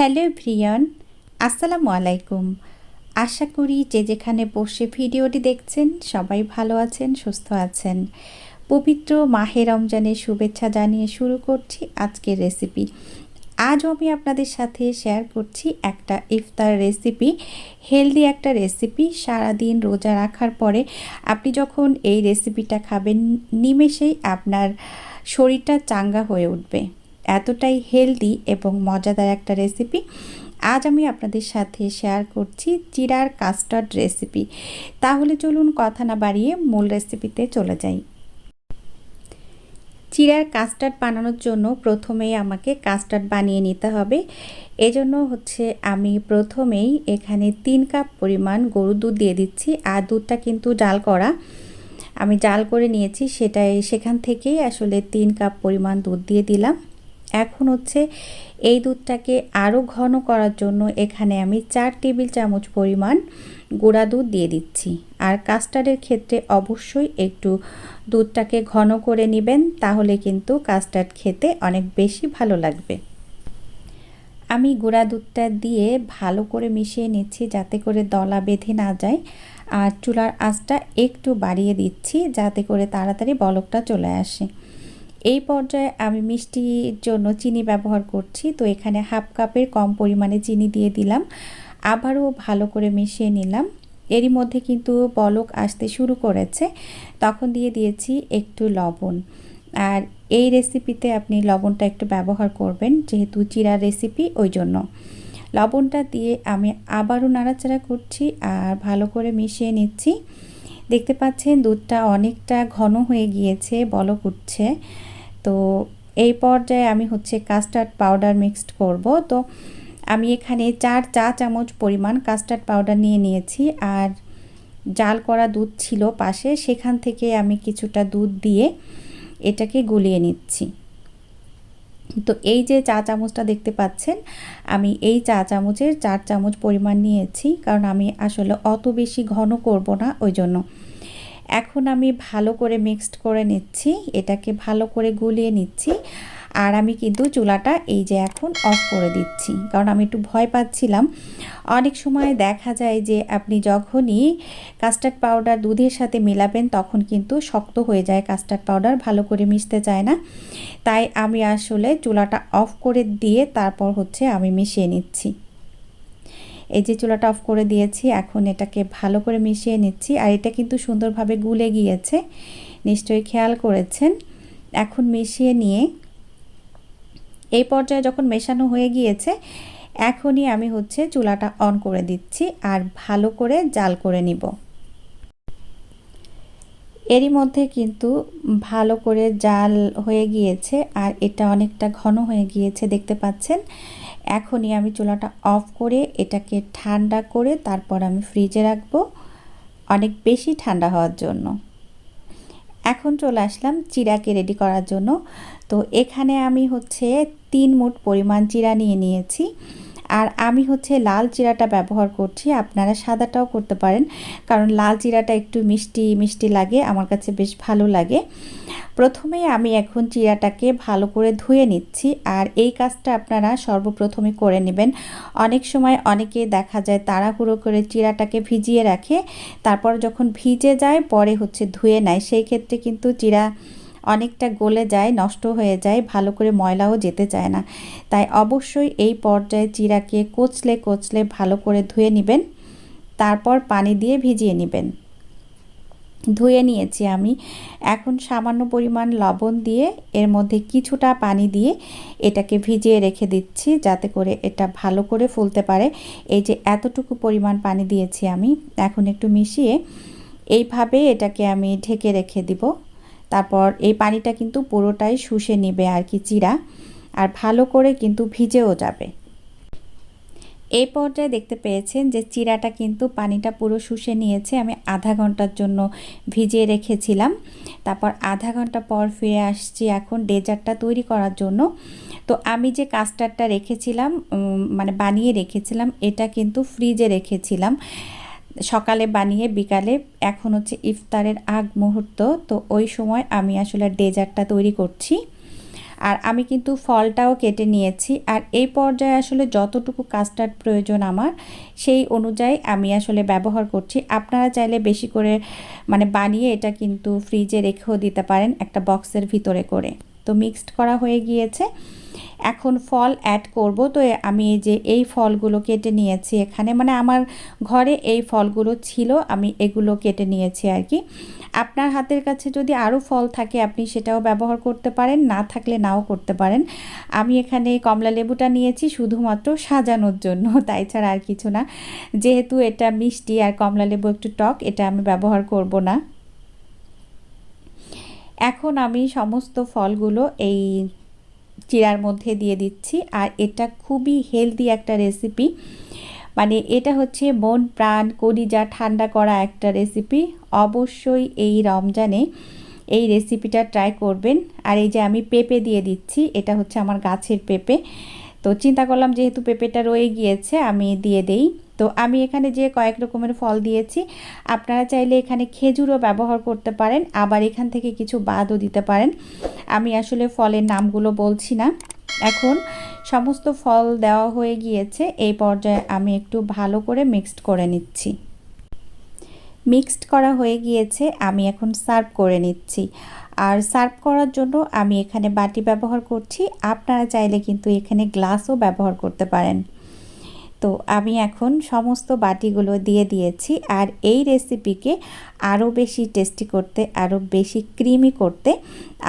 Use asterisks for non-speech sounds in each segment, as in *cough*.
Hello প্রিয়ন, আসসালামু আলাইকুম। আশা করি যে যেখানে বসে ভিডিওটি দেখছেন, সবাই ভালো আছেন, সুস্থ আছেন। পবিত্র মাহে রমজানের শুভেচ্ছা জানিয়ে শুরু করছি আজকের রেসিপি। আজ আমি আপনাদের সাথে শেয়ার করছি একটা ইফতার রেসিপি, হেলদি একটা রেসিপি। সারাদিন রোজা রাখার পরে আপনি যখন এই রেসিপিটা খাবেন, নিমেষেই আপনার শরীরটা চাঙ্গা হয়ে উঠবে। এতটাই হেলদি এবং মজাদার একটা রেসিপি আজ আমি আপনাদের সাথে শেয়ার করছি চিরার কাস্টার্ড রেসিপি তাহলে চলুন কথা না বাড়িয়ে মূল রেসিপিতে চলে যাই। চিরার কাস্টার্ড বানানোর জন্য প্রথমেই আমাকে কাস্টার্ড বানিয়ে নিতে হবে। এজন্য হচ্ছে আমি প্রথমেই এখানে তিন কাপ পরিমাণ গরুর দুধ দিয়ে দিচ্ছি আর দুধটা কিন্তু জাল করা। আমি জাল করে নিয়েছি, সেটাই সেখান থেকেই আসলে তিন কাপ পরিমাণ দুধ দিয়ে দিলাম। এখন হচ্ছে এই দুধটাকে আরও ঘন করার জন্য এখানে আমি চার টেবিল চামচ পরিমাণ গুঁড়া দুধ দিয়ে দিচ্ছি। আর কাস্টার্ডের ক্ষেত্রে অবশ্যই একটু দুধটাকে ঘন করে নেবেন, তাহলে কিন্তু কাস্টার্ড খেতে অনেক বেশি ভালো লাগবে। আমি গুঁড়া দুধটা দিয়ে ভালো করে মিশিয়ে নিচ্ছি যাতে করে দলা বেঁধে না যায়। আর চুলার আঁচটা একটু বাড়িয়ে দিচ্ছি যাতে করে তাড়াতাড়ি বলকটা চলে আসে। এই পর্যায়ে আমি মিষ্টির জন্য চিনি ব্যবহার করছি। তো এখানে হাফ কাপের কম পরিমাণে চিনি দিয়ে দিলাম। আবারও ভালো করে মিশিয়ে নিলাম। এরই মধ্যে কিন্তু বলক আসতে শুরু করেছে। তখন দিয়ে দিয়েছি একটু লবণ। আর এই রেসিপিতে আপনি লবণটা একটু ব্যবহার করবেন, যেহেতু চিরা রেসিপি, ওই জন্য। লবণটা দিয়ে আমি আবারও নাড়াচাড়া করছি আর ভালো করে মিশিয়ে নিচ্ছি। দেখতে পাচ্ছেন দুধটা অনেকটা ঘন হয়ে গিয়েছে, বলক উঠছে। তো এই পর্যায়ে আমি হচ্ছে কাস্টার্ড পাউডার মিক্সড করব। তো আমি এখানে চার চা চামচ পরিমাণ কাস্টার্ড পাউডার নিয়ে নিয়েছি আর জাল করা দুধ ছিল পাশে, সেখান থেকে আমি কিছুটা দুধ দিয়ে এটাকে গুলিয়ে নিচ্ছি। তো এই যে চা চামচটা দেখতে পাচ্ছেন, আমি এই চা চামচের চার চামচ পরিমাণ নিয়েছি, কারণ আমি আসলে অত বেশি ঘন করব না, ওই জন্য। এখন আমি ভালো করে মিক্সড করে নিচ্ছি, এটাকে ভালো করে গুলিয়ে নিচ্ছি, আর আমি কিন্তু চুলাটা এই যে এখন অফ করে দিচ্ছি, কারণ আমি একটু ভয় পাচ্ছিলাম। অনেক সময় দেখা যায় যে আপনি যখনই কাস্টার্ড পাউডার দুধের সাথে মেলাবেন, তখন কিন্তু শক্ত হয়ে যায় কাস্টার্ড পাউডার ভালো করে মিশতে চায় না। তাই আমি আসলে চুলাটা অফ করে দিয়ে তারপর হচ্ছে আমি মিশিয়ে নিচ্ছি। এই যে চুলাটা অফ করে দিয়েছি, এখন এটাকে ভালো করে মিশিয়ে নিচ্ছি, আর এটা কিন্তু সুন্দরভাবে গুলে গিয়েছে, নিশ্চয়ই খেয়াল করেছেন। এখন মিশিয়ে নিয়ে এই পর্যায়ে যখন মেশানো হয়ে গিয়েছে, এখনই আমি হচ্ছে চুলাটা অন করে দিচ্ছি, আর ভালো করে জাল করে নিব। এরই মধ্যে কিন্তু ভালো করে জাল হয়ে গিয়েছে, আর এটা অনেকটা ঘন হয়ে গিয়েছে, দেখতে পাচ্ছেন। এখনই আমি চুলাটা অফ করে এটাকে ঠান্ডা করে তারপর আমি ফ্রিজে রাখব অনেক বেশি ঠান্ডা হওয়ার জন্য। এখন চলে আসলাম চিরাকে রেডি করার জন্য। তো এখানে আমি হচ্ছে তিন মুঠ পরিমাণ চিরা নিয়ে নিয়েছি। আর আমি হচ্ছে লাল চিরাটা ব্যবহার করছি, আপনারা সাদাটাও করতে পারেন, কারণ লাল চিরাটা একটু মিষ্টি মিষ্টি লাগে, আমার কাছে বেশ ভালো লাগে। প্রথমে আমি এখন চিরাটাকে ভালো করে ধুয়ে নিচ্ছি, আর এই কাজটা আপনারা সর্বপ্রথমে করে নেবেন। অনেক সময় অনেকে দেখা যায় তাড়াহুড়ো করে চিরাটাকে ভিজিয়ে রাখে, তারপর যখন ভিজে যায়, পরে হচ্ছে ধুয়ে নেয়। সেই ক্ষেত্রে কিন্তু চিরা অনেকটা গলে যায়, নষ্ট হয়ে যায়, ভালো করে ময়লাও যেতে চায় না। তাই অবশ্যই এই পর্যায়ে চিরাকে কোচলে কোচলে ভালো করে ধুয়ে নেবেন, তারপর পানি দিয়ে ভিজিয়ে নেবেন। ধুয়ে নিয়েছি আমি। এখন সামান্য পরিমাণ লবণ দিয়ে এর মধ্যে কিছুটা পানি দিয়ে এটাকে ভিজিয়ে রেখে দিচ্ছি, যাতে করে এটা ভালো করে ফুলতে পারে। এই যে এতটুকু পরিমাণ পানি দিয়েছি আমি, এখন একটু মিশিয়ে এইভাবে এটাকে আমি ঢেকে রেখে দিব। তারপর এই পানিটা কিন্তু পুরোটাই শুষে নেবে আর কি চিরা, আর ভালো করে কিন্তু ভিজেও যাবে। এই পর্যায়ে দেখতে পেয়েছেন যে চিরাটা কিন্তু পানিটা পুরো শুষে নিয়েছে, আমি আধা ঘণ্টার জন্য ভিজিয়ে রেখেছিলাম। তারপর আধা ঘণ্টা পর ফিরে আসছি এখন ডেজার্টটা তৈরি করার জন্য। তো আমি যে কাস্টারটা রেখেছিলাম মানে বানিয়ে রেখেছিলাম, এটা কিন্তু ফ্রিজে রেখেছিলাম। সকালে বানিয়ে বিকালে এখন হচ্ছে ইফতারের আগ মুহূর্ত, তো ওই সময় আমি আসলে ডেজার্টটা তৈরি করছি। আর আমি কিন্তু ফলটাও কেটে নিয়েছি। আর এই পর্যায়ে আসলে যতটুকু কাস্টার্ড প্রয়োজন আমার, সেই অনুযায়ী আমি আসলে ব্যবহার করছি। আপনারা চাইলে বেশি করে মানে বানিয়ে এটা কিন্তু ফ্রিজে রেখেও দিতে পারেন একটা বক্সের ভিতরে করে। তো মিক্সড করা হয়ে গিয়েছে। এখন ফল অ্যাড করব। তো আমি যে এই ফলগুলো কেটে নিয়েছি এখানে। মানে আমার ঘরে এই ফলগুলো ছিল, আমি এগুলো কেটে নিয়েছি আর কি। আপনার হাতের কাছে যদি আরও ফল থাকে, আপনি সেটাও ব্যবহার করতে পারেন, না থাকলে নাও করতে পারেন। আমি এখানে কমলা লেবুটা নিয়েছি শুধুমাত্র সাজানোর জন্য, *laughs* তাই ছাড়া আর কিছু না। যেহেতু এটা মিষ্টি আর কমলা লেবু একটু টক, এটা আমি ব্যবহার করব না। এখন আমি সমস্ত ফলগুলো এই চিরার মধ্যে দিয়ে দিচ্ছি। আর এটা খুবই হেলদি একটা রেসিপি মানে এটা হচ্ছে মন, প্রাণ, কলিজা, ঠান্ডা করা একটা রেসিপি অবশ্যই এই রমজানে এই রেসিপিটা ট্রাই করবেন। আর এই যে আমি পেঁপে দিয়ে দিচ্ছি, এটা হচ্ছে আমার গাছের পেঁপে। তো চিন্তা করলাম যেহেতু পেঁপেটা রয়ে গিয়েছে, আমি দিয়ে দেই। তো আমি এখানে যে কয়েক রকমের ফল দিয়েছি, আপনারা চাইলে এখানে খেজুরও ব্যবহার করতে পারেন, আবার এখান থেকে কিছু বাদও দিতে পারেন। আমি আসলে ফলের নামগুলো বলছি না। এখন সমস্ত ফল দেওয়া হয়ে গিয়েছে, এই পর্যায়ে আমি একটু ভালো করে মিক্সড করে নিচ্ছি। মিক্সড করা হয়ে গিয়েছে, আমি এখন সার্ভ করে নিচ্ছি। আর সার্ভ করার জন্য আমি এখানে বাটি ব্যবহার করছি, আপনারা চাইলে কিন্তু এখানে গ্লাসও ব্যবহার করতে পারেন। তো আমি এখন সমস্ত বাটিগুলো দিয়ে দিয়েছি আর এই রেসিপিকে আরও বেশি টেস্টি করতে, আরও বেশি ক্রিমি করতে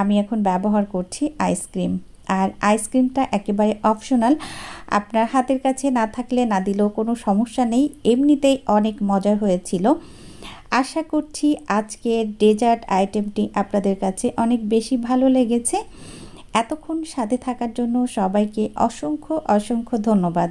আমি এখন ব্যবহার করছি আইসক্রিম আর আইসক্রিমটা একেবারে অপশনাল আপনার হাতের কাছে না থাকলে না দিলেও কোনো সমস্যা নেই। এমনিতেই অনেক মজার হয়েছিল। আশা করছি আজকের ডেজার্ট আইটেমটি আপনাদের কাছে অনেক বেশি ভালো লেগেছে। এতক্ষণ সাথে থাকার জন্য সবাইকে অসংখ্য অসংখ্য ধন্যবাদ।